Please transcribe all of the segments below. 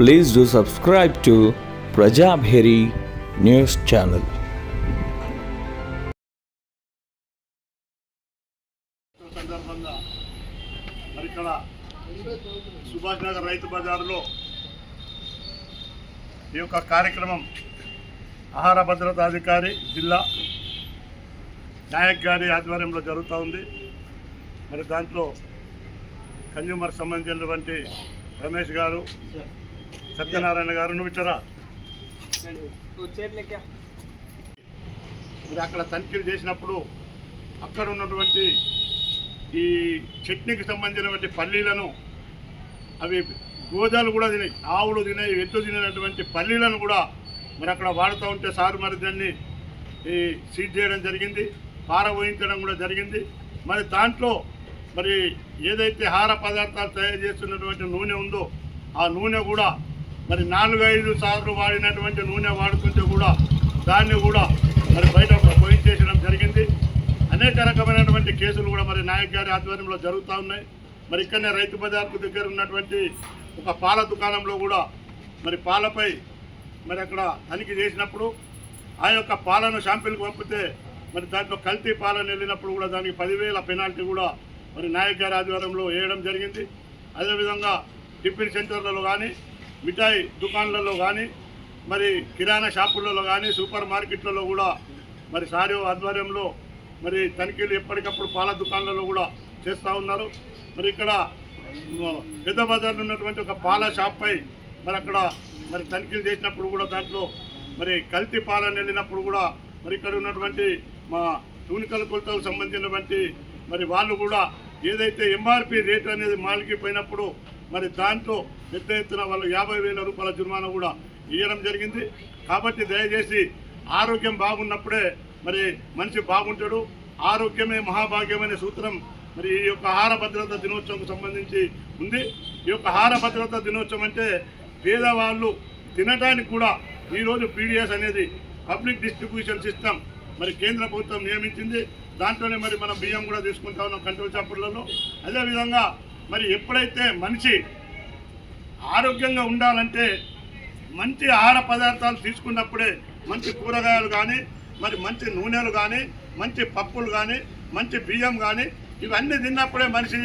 Please do subscribe to Prajabheri news channel. సందర్భంగా మరి ఇక్కడ సుభాష్ నగర్ రైతు బజార్లో ఈ యొక్క కార్యక్రమం ఆహార భద్రతా అధికారి జిల్లా నాయక్ గారి ఆధ్వర్యంలో జరుగుతూ ఉంది. మరి దాంట్లో కన్జ్యూమర్ సంబంధించినటువంటి రమేష్ గారు సత్యనారాయణ గారు నువ్వు ఇచ్చరా? మరి అక్కడ తనిఖీలు చేసినప్పుడు అక్కడ ఉన్నటువంటి ఈ చట్నీకి సంబంధించినటువంటి పల్లీలను అవి గోదాలు కూడా తినాయి ఆవులు తినాయి ఎద్దు తినటువంటి పల్లీలను కూడా మరి అక్కడ వాడుతూ ఉంటే సారు మరి దాన్ని ఈ సీజ్ చేయడం జరిగింది పారబోయించడం కూడా జరిగింది. మరి దాంట్లో మరి ఏదైతే ఆహార పదార్థాలు తయారు చేస్తున్నటువంటి నూనె ఉందో ఆ నూనె కూడా మరి నాలుగైదు సార్లు వాడినటువంటి నూనె వాడుతుంటే కూడా దాన్ని కూడా మరి బయట పోయించేసడం జరిగింది. అనేక రకమైనటువంటి కేసులు కూడా మరి నాయక్ గారి ఆధ్వర్యంలో జరుగుతూ ఉన్నాయి. మరి ఇక్కడనే రైతు బజార్కు దగ్గర ఉన్నటువంటి ఒక పాల దుకాణంలో కూడా మరి పాలపై మరి అక్కడ తనిఖీ చేసినప్పుడు ఆ యొక్క పాలను షాంపిల్కి పంపితే మరి దాంట్లో కల్తీ పాలను వెళ్ళినప్పుడు కూడా దానికి పదివేల పెనాల్టీ కూడా మరి నాయక్ గారి ఆధ్వర్యంలో వేయడం జరిగింది. అదేవిధంగా టిఫిన్ సెంటర్లలో కానీ మిఠాయి దుకాణాలలో కానీ మరి కిరాణా షాపులలో కానీ సూపర్ మార్కెట్లలో కూడా మరి సారో ఆధ్వర్యంలో మరి తనిఖీలు ఎప్పటికప్పుడు పాల దుకాణాలలో కూడా చేస్తూ ఉన్నారు. మరి ఇక్కడ పెద్ద బజార్లో ఉన్నటువంటి ఒక పాల షాప్పై మరి అక్కడ మరి తనిఖీలు చేసినప్పుడు కూడా దాంట్లో మరి కల్తీ పాలను వెళ్ళినప్పుడు కూడా మరి ఇక్కడ ఉన్నటువంటి మా తూనికల కొలతలకు సంబంధించినటువంటి మరి వాళ్ళు కూడా ఏదైతే ఎంఆర్పి రేట్ అనేది మాలికి పోయినప్పుడు మరి దాంట్లో పెద్ద ఎత్తున వాళ్ళు యాభై వేల రూపాయల జుర్మానా కూడా ఇవ్వడం జరిగింది. కాబట్టి దయచేసి ఆరోగ్యం బాగున్నప్పుడే మరి మనిషి బాగుంటాడు. ఆరోగ్యమే మహాభాగ్యం అనే సూత్రం మరి ఈ యొక్క ఆహార భద్రత దినోత్సవం సంబంధించి ఉంది. ఈ యొక్క ఆహార భద్రత దినోత్సవం అంటే పేదవాళ్ళు తినడానికి కూడా ఈరోజు పీడిఎస్ అనేది పబ్లిక్ డిస్ట్రిబ్యూషన్ సిస్టమ్ మరి కేంద్ర ప్రభుత్వం నియమించింది. దాంట్లోనే మరి మనం బియ్యం కూడా తీసుకుంటా ఉన్నాం కంట్రోల్ షాపులలో. అదేవిధంగా మరి ఎప్పుడైతే మనిషి ఆరోగ్యంగా ఉండాలంటే మంచి ఆహార పదార్థాలు తీసుకున్నప్పుడే మంచి కూరగాయలు కానీ మరి మంచి నూనెలు కానీ మంచి పప్పులు కానీ మంచి బియ్యం కానీ ఇవన్నీ తిన్నప్పుడే మనిషి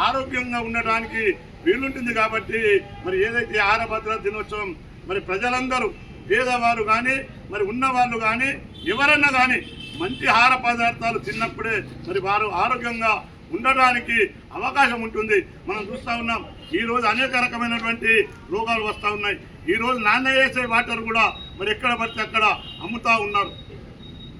ఆరోగ్యంగా ఉండడానికి వీలుంటుంది కాబట్టి మరి ఏదైతే ఆహార భద్రత దినోత్సవం మరి ప్రజలందరూ పేదవారు కానీ మరి ఉన్నవాళ్ళు కానీ ఎవరన్నా కానీ మంచి ఆహార పదార్థాలు తిన్నప్పుడే మరి వారు ఆరోగ్యంగా ఉండడానికి అవకాశం ఉంటుంది. మనం చూస్తూ ఉన్నాం ఈరోజు అనేక రకమైనటువంటి రోగాలు వస్తూ ఉన్నాయి. ఈరోజు నాన్న వేసే వాటర్ కూడా మరి ఎక్కడ పడితే అక్కడ అమ్ముతూ ఉన్నారు.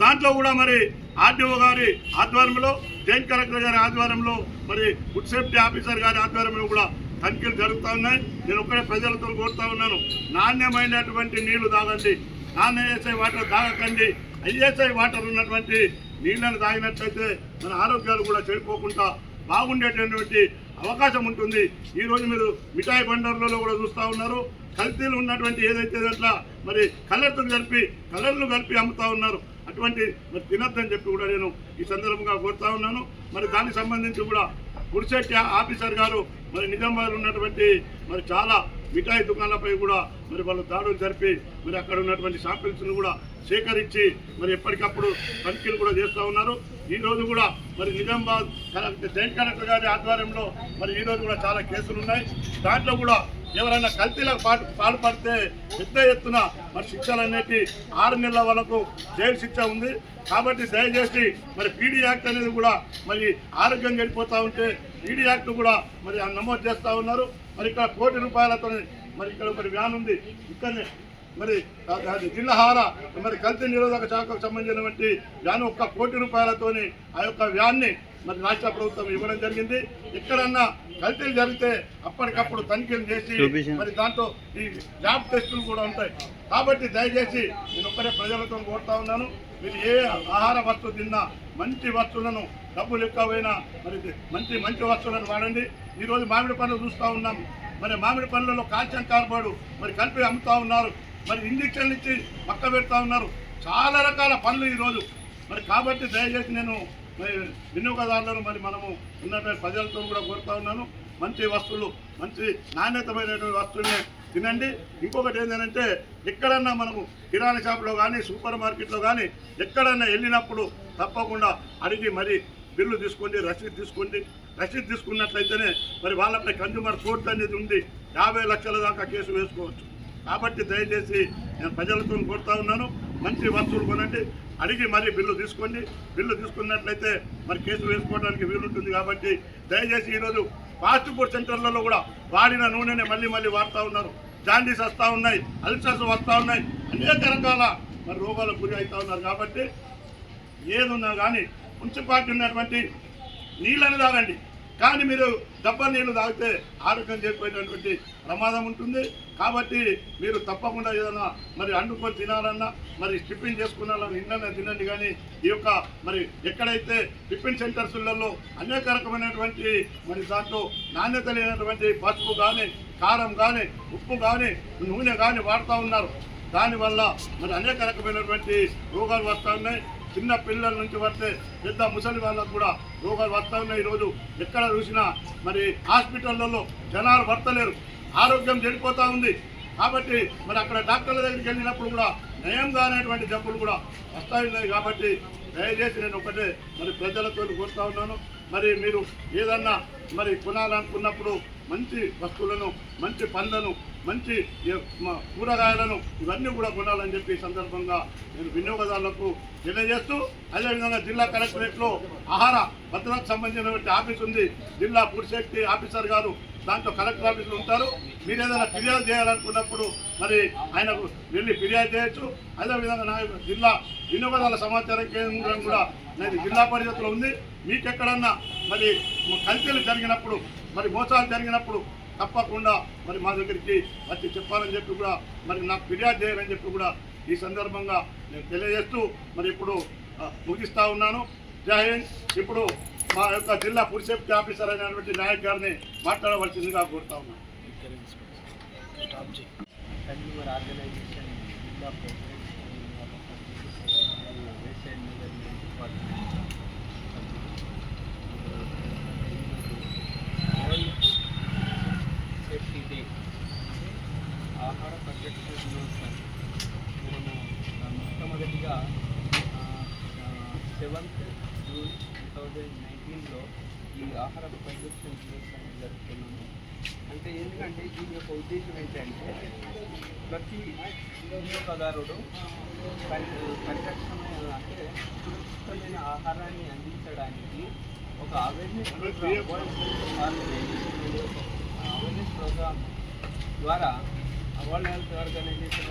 దాంట్లో కూడా మరి ఆర్డీఓ గారి ఆధ్వర్యంలో జాయింట్ కలెక్టర్ గారి ఆధ్వర్యంలో మరి ఫుడ్ సేఫ్టీ ఆఫీసర్ గారి ఆధ్వర్యంలో కూడా తనిఖీలు జరుగుతూ ఉన్నాయి. నేను ఒక్కడే ప్రజలతో కోరుతా ఉన్నాను నాణ్యమైనటువంటి నీళ్ళు తాగండి. నాన్న వేసే వాటర్ తాగకండి. ఐఎస్ఐ వాటర్ ఉన్నటువంటి నీళ్ళని తాగినట్లయితే మన ఆరోగ్యాలు కూడా చెడిపోకుండా బాగుండేటటువంటి అవకాశం ఉంటుంది. ఈరోజు మీరు మిఠాయి బండర్లలో కూడా చూస్తూ ఉన్నారు. కల్తీలు ఉన్నటువంటి ఏదైతే దాంట్లో మరి కలర్తో కలిపి కలర్లు కలిపి అమ్ముతా ఉన్నారు. అటువంటి మరి తినద్దని చెప్పి కూడా నేను ఈ సందర్భంగా కోరుతా ఉన్నాను. మరి దానికి సంబంధించి కూడా గుడిశెట్టి ఆఫీసర్ గారు మరి నిజామాబాద్ ఉన్నటువంటి మరి చాలా మిఠాయి దుకాణాలపై కూడా మరి వాళ్ళు దాడులు జరిపి మరి అక్కడ ఉన్నటువంటి శాంపిల్స్ను కూడా సేకరించి మరి ఎప్పటికప్పుడు తనిఖీలు కూడా చేస్తూ ఉన్నారు. ఈ రోజు కూడా మరి నిజామాబాద్ కలెక్టర్ జాయింట్ కలెక్టర్ గారి ఆధ్వర్యంలో మరి ఈ రోజు కూడా చాలా కేసులు ఉన్నాయి. దాంట్లో కూడా ఎవరైనా కల్తీలకు పాటు పాల్పడితే పెద్ద ఎత్తున మరి శిక్షలు అనేటి ఆరు నెలల వరకు జైలు శిక్ష ఉంది. కాబట్టి దయచేసి మరి పీడీ యాక్ట్ అనేది కూడా మరి ఆరోగ్యం గడిపోతూ ఉంటే పీడీ యాక్ట్ కూడా మరి నమోదు చేస్తూ ఉన్నారు. మరి ఇక్కడ కోటి రూపాయలతో మరి ఇక్కడ మరి వ్యాన్ ఉంది. ఇక్కడనే మరి అది జిల్లా హార మరి కల్తీ నిరోధక శాఖకు సంబంధించినటువంటి వ్యాన్ ఒక్క కోటి రూపాయలతోని ఆ యొక్క వ్యాన్ని మరి రాష్ట్ర ప్రభుత్వం ఇవ్వడం జరిగింది. ఎక్కడన్నా కల్తీలు జరిగితే అప్పటికప్పుడు తనిఖీలు చేసి మరి దాంట్లో ఈ ల్యాబ్ టెస్టులు కూడా ఉంటాయి. కాబట్టి దయచేసి నేను ఒక్కరే ప్రజలతో కోరుతా ఉన్నాను. మీరు ఏ ఆహార వస్తువు తిన్నా మంచి వస్తువులను డబ్బులు ఎక్కువైనా మరి మంచి మంచి వస్తువులను వాడండి. ఈరోజు మామిడి పండ్లు చూస్తూ ఉన్నాం. మరి మామిడి పండ్లలో కాల్షియం కార్బోర్డు మరి కలిపి అమ్ముతా ఉన్నారు. మరి ఇంజక్షన్లు ఇచ్చి పక్క పెడతా ఉన్నారు. చాలా రకాల పనులు ఈరోజు మరి కాబట్టి దయచేసి నేను మరి వినియోగదారులను మరి మనము ఉన్నటువంటి ప్రజలతో కూడా కోరుతా ఉన్నాను. మంచి వస్తువులు మంచి నాణ్యతమైనటువంటి వస్తువులనే తినండి. ఇంకొకటి ఏంటంటే ఎక్కడన్నా మనము కిరాణా షాప్లో కానీ సూపర్ మార్కెట్లో కానీ ఎక్కడన్నా వెళ్ళినప్పుడు తప్పకుండా అడిగి మరి బిల్లు తీసుకోండి రసీదు తీసుకోండి. రసీదు తీసుకున్నట్లయితేనే మరి వాళ్ళపై కన్జ్యూమర్ కోర్టు అనేది ఉంది. యాభై లక్షల దాకా కేసు వేసుకోవచ్చు. కాబట్టి దయచేసి నేను ప్రజలతో కోరుతా ఉన్నాను. మంచి వస్తువులు కొనండి. అడిగి మరి బిల్లు తీసుకోండి. బిల్లు తీసుకున్నట్లయితే మరి కేసు వేసుకోవడానికి వీలుంటుంది కాబట్టి దయచేసి ఈరోజు ఫాస్ట్ ఫుడ్ సెంటర్లలో కూడా వాడిన నూనెనే మళ్ళీ మళ్ళీ వాడుతూ ఉన్నారు. జాండీస్ వస్తూ ఉన్నాయి అల్సర్స్ వస్తూ ఉన్నాయి. అనేక రకాల మరి రోగాలకు గురి అవుతూ ఉన్నారు కాబట్టి ఏదున్నా కానీ మున్సిపాలిటీ ఉన్నటువంటి నీళ్ళని తాగండి. కానీ మీరు డబ్బా నీళ్ళు తాగితే ఆరోగ్యం చేరిపోయేటటువంటి ప్రమాదం ఉంటుంది. కాబట్టి మీరు తప్పకుండా ఏదైనా మరి అండుకొని తినాలన్నా మరి టిఫిన్ చేసుకున్నాలన్నా నిన్న తినండి కానీ ఈ యొక్క మరి ఎక్కడైతే టిఫిన్ సెంటర్స్లలో అనేక రకమైనటువంటి మరి దాంట్లో నాణ్యత లేనటువంటి పసుపు కానీ కారం కానీ ఉప్పు కానీ నూనె కానీ వాడుతూ ఉన్నారు. దానివల్ల మరి అనేక రకమైనటువంటి రోగాలు వస్తూ ఉన్నాయి. చిన్న పిల్లల నుంచి పడితే పెద్ద ముసలి వాళ్ళకు కూడా రోగాలు వస్తూ ఉన్నాయి ఈరోజు. ఎక్కడ చూసినా మరి హాస్పిటళ్ళలో జనాలు పడతలేరు. ఆరోగ్యం చెడిపోతూ ఉంది. కాబట్టి మరి అక్కడ డాక్టర్ల దగ్గరికి వెళ్ళినప్పుడు కూడా నయం కానటువంటి జబ్బులు కూడా వస్తాయి ఉన్నాయి కాబట్టి దయచేసి నేను ఒకటే మరి ప్రజలతో కోరుతా ఉన్నాను. మరి మీరు ఏదన్నా మరి కొనాలనుకున్నప్పుడు మంచి వస్తువులను మంచి పండ్లను మంచి కూరగాయలను ఇవన్నీ కూడా కొనాలని చెప్పి సందర్భంగా నేను వినియోగదారులకు తెలియజేస్తూ అదేవిధంగా జిల్లా కలెక్టరేట్లో ఆహార భద్రతకు సంబంధించినటువంటి ఆఫీస్ ఉంది. జిల్లా ఫుడ్ సేఫ్టీ ఆఫీసర్ గారు దాంట్లో కలెక్టర్ ఆఫీసులు ఉంటారు. మీరు ఏదైనా ఫిర్యాదు చేయాలనుకున్నప్పుడు మరి ఆయనకు వెళ్ళి ఫిర్యాదు చేయొచ్చు. అదేవిధంగా నా జిల్లా వినియోగదారుల సమాచార కేంద్రం కూడా నేను జిల్లా పరిషత్లో ఉంది. మీకు ఎక్కడన్నా మరి కల్తీలు జరిగినప్పుడు మరి మోసాలు జరిగినప్పుడు తప్పకుండా మరి మా దగ్గరికి వచ్చి చెప్పాలని చెప్పి కూడా మరి నాకు ఫిర్యాదు చేయాలని చెప్పి కూడా ఈ సందర్భంగా నేను తెలియజేస్తూ మరి ఇప్పుడు ముగిస్తూ ముగిస్తా ఉన్నాను. జై ఇప్పుడు మా యొక్క జిల్లా ఫుడ్ సేఫ్టీ ఆఫీసర్ అయినటువంటి నాయక్ గారిని మాట్లాడవలసిందిగా కోరుతా ఉన్నాను కన్యూమర్ ఆర్గనైజేషన్ జిల్లా president wayside management department world safety day ఆహార పరిరక్షణ దినోత్సవం మనము ఆ, మొట్టమొదటిగా సెవెంత్ జూన్ టూ థౌజండ్ నైన్టీన్లో ఈ ఆహార పరిరక్షణ దినోత్సవం జరుపుకున్నాము అంటే ఎందుకంటే దీని యొక్క ఉద్దేశం ఏంటంటే ప్రతి వినియోగదారుడు పరిరక్షణ అంటే సురక్షితమైన ఆహారాన్ని అందించడానికి ఒక అవేర్నెస్ ప్రోగ్రామ్ అవేర్నెస్ ప్రోగ్రామ్ ద్వారా వరల్డ్ హెల్త్ ఆర్గనైజేషన్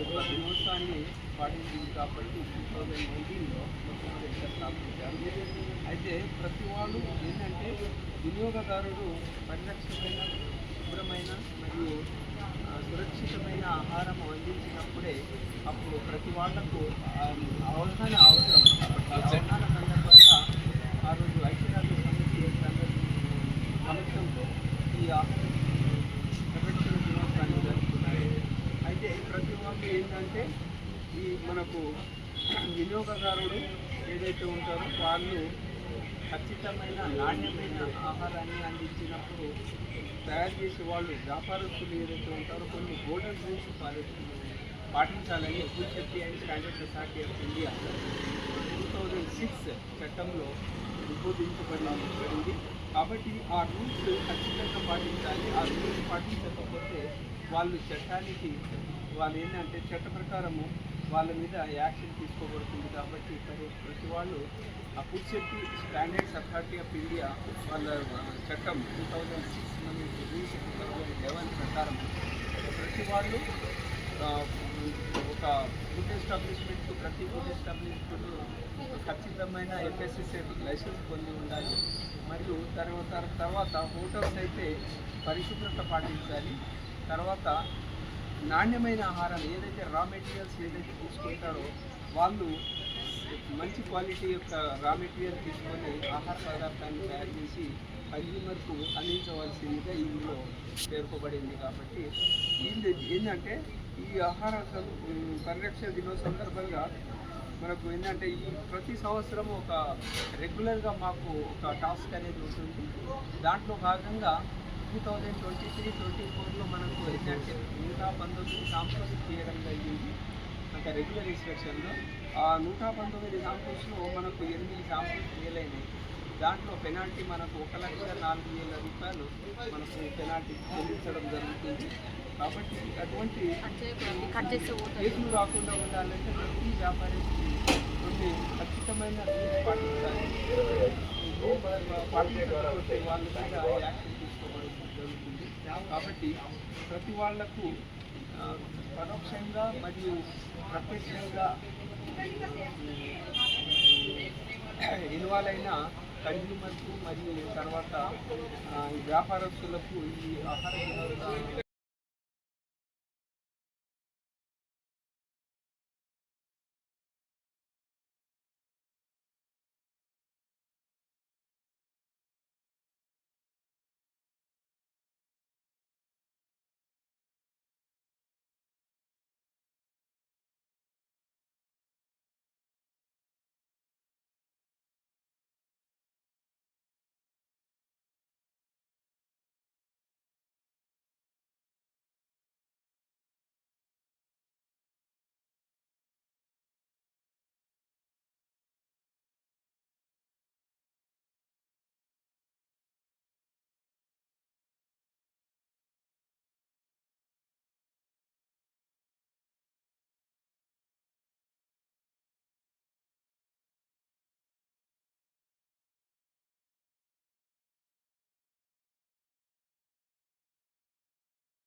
ఒక దినోత్సవాన్ని పాటించింది కాబట్టి టూ థౌజండ్ నైన్టీన్లో స్థాపించారు అయితే ప్రతి వాళ్ళు ఏంటంటే వినియోగదారుడు పరిరక్షితమైన శుభ్రమైన మరియు సురక్షితమైన ఆహారం అందించినప్పుడే అప్పుడు ప్రతి వాళ్ళకు అవగాహన అవసరం. కాబట్టి అవగాహన సందర్భంగా ఆ రోజు ఐక్యరాజ్య సమితి సందర్భ- సమక్షంలో ఈ ఆహార పరిరక్షణ దినోత్సవాన్ని జరుపుకున్నారు అయితే ప్రతి వాళ్ళు ఏంటంటే ఈ మనకు వినియోగదారుడు ఏదైతే ఉంటారో వాళ్ళు ఖచ్చితమైన నాణ్యమైన ఆహారాన్ని అందించినప్పుడు తయారు చేసే వాళ్ళు వ్యాపారస్తులు ఏదైతే ఉంటారో కొన్ని గోల్డెన్ రూల్స్ పాటించాలని food safety and standard authority of India two thousand six చట్టంలో రూపొందించబడింది కాబట్టి ఆ రూల్స్ ఖచ్చితంగా పాటించాలి. ఆ రూల్స్ పాటించకపోతే వాళ్ళు చట్టానికి వాళ్ళు ఏంటంటే చట్ట ప్రకారము వాళ్ళ మీద యాక్షన్ తీసుకోబడుతుంది కాబట్టి ప్రతి ప్రతి వాళ్ళు ఆ food safety standards authority of India వాళ్ళ చట్టం టూ థౌజండ్ సిక్స్ నుండి టూ థౌజండ్ లెవెన్ ప్రకారం ప్రతి వాళ్ళు ఒక ఫుడ్ ఎస్టాబ్లిష్మెంట్ ప్రతి ఫుడ్ ఎస్టాబ్లిష్మెంట్ ఖచ్చితమైన ఎఫ్ఎస్ఎస్ఏ లైసెన్స్ పొంది ఉండాలి. మరియు తర్వాత తర్వాత హోటల్స్ అయితే పరిశుభ్రత పాటించాలి. తర్వాత నాణ్యమైన ఆహారం ఏదైతే రా మెటీరియల్స్ ఏదైతే తీసుకుంటారో వాళ్ళు మంచి క్వాలిటీ యొక్క రా మెటీరియల్ తీసుకొని ఆహార పదార్థాన్ని తయారు చేసి కన్జ్యూమర్కు అందించవలసిందిగా ఇందులో పేర్కొబడింది కాబట్టి ఇది ఏంటంటే ఈ ఆహార పరిరక్షణ దినం సందర్భంగా మనకు ఏంటంటే ఈ ప్రతి సంవత్సరం ఒక రెగ్యులర్గా మాకు ఒక టాస్క్ అనేది ఉంటుంది. దాంట్లో భాగంగా two thousand twenty three twenty ఫోర్లో మనకు ఏంటంటే నూట పంతొమ్మిది శాంపుల్స్ తీయడం జరిగింది. అంటే రెగ్యులర్ ఇన్స్పెక్షన్లో ఆ నూట పంతొమ్మిది శాంపుల్స్లో మనకు ఎనిమిది శాంపుల్స్ ఫెయిలైనాయి దాంట్లో పెనాల్టీ మనకు ఒక లక్ష నాలుగు వేల రూపాయలు మనకు పెనాల్టీ చెల్లించడం జరుగుతుంది. కాబట్టి అటువంటి కేసులు రాకుండా ఉండాలంటే ప్రతి వ్యాపారికి కొన్ని ఖచ్చితమైన పాటించాలి. వాళ్ళ మీద యాక్షన్ కాబట్టి ప్రతి వాళ్ళకు పరోక్షంగా మరియు ప్రత్యక్షంగా ఇన్వాల్వ్ అయిన కన్జ్యూమర్స్ మరియు తర్వాత వ్యాపారస్తులకు ఈ ఆహార